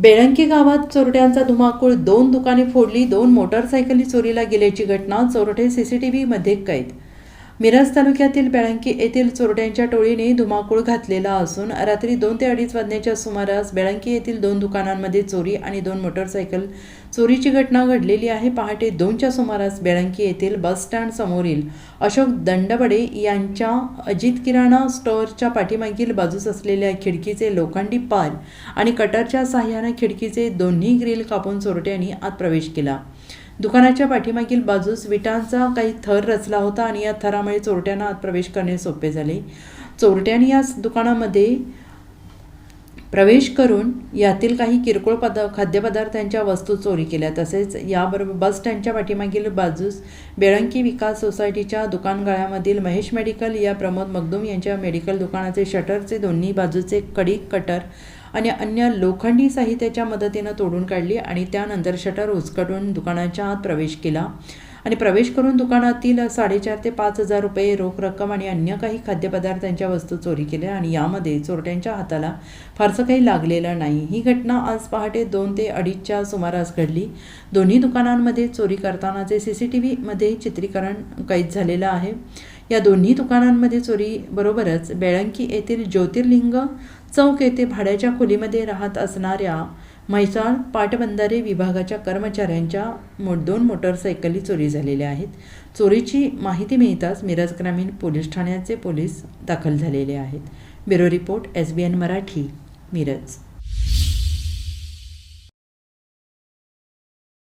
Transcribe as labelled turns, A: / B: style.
A: बेळंकी गावात चोरट्यांचा धुमाकूळ दोन दुकाने फोडली दोन मोटारसायकली चोरीला गेल्याची घटना चोरटे सीसीटीव्हीमध्ये कैद मिरज तालुक्यातील बेळंकी येथील चोरट्यांच्या टोळीने धुमाकूळ घातलेला असून रात्री दोन ते अडीच वाजण्याच्या सुमारास बेळंकी येथील दोन दुकानांमध्ये चोरी आणि दोन मोटरसायकल चोरीची घटना घडलेली आहे. पहाटे दोनच्या सुमारास बेळंकी येथील बस स्टँड समोरील अशोक दंडबडे यांच्या अजित किराणा स्टोअरच्या पाठीमागील बाजूस असलेल्या खिडकीचे लोखंडी पार आणि कटरच्या साह्याने खिडकीचे दोन्ही ग्रिल कापून चोरट्यांनी आत प्रवेश केला. दुकानाच्या पाठीमागील बाजूस विटांचा काही थर रचला होता आणि या थरामुळे चोरट्यांना आत प्रवेश करणे सोपे झाले. चोरट्यांनी या दुकानामध्ये प्रवेश करून यातील काही किरकोळ पद खाद्यपदार्थांच्या वस्तू चोरी केल्या. तसेच याबरोबर बस स्टँडच्या पाठीमागील बाजूस बेळंकी विकास सोसायटीच्या दुकानगाळ्यामधील महेश मेडिकल या प्रमोद मगदूम यांच्या मेडिकल दुकानाचे शटरचे दोन्ही बाजूचे कडी कटर आणि अन्य लोखंडी साहित्याच्या मदतीनं तोडून काढली आणि त्यानंतर शटर उचकटून दुकानाच्या आत प्रवेश केला. आणि प्रवेश करून दुकानातील साडेचार ते पाच हजार रुपये रोख रक्कम आणि अन्य काही खाद्यपदार्थांच्या वस्तू चोरी केल्या आणि यामध्ये चोरट्यांच्या हाताला फारसं काही लागलेलं नाही. ही घटना आज पहाटे दोन ते अडीचच्या सुमारास घडली. दोन्ही दुकानांमध्ये चोरी करतानाचे सी सी टी व्हीमध्ये चित्रीकरण कैद झालेलं आहे. या दोन्ही दुकानांमध्ये चोरी बरोबरच बेळंकी येथील ज्योतिर्लिंग चौक येथे भाड्याच्या खोलीमध्ये राहत असणाऱ्या म्हैसाळ पाटबंधारे विभागाच्या कर्मचाऱ्यांच्या मो दोन मोटरसायकली चोरी झालेल्या आहेत. चोरीची माहिती मिळताच मिरज ग्रामीण पोलीस ठाण्याचे पोलीस दाखल झालेले आहेत. Bureau report S B N Marathi Miraj.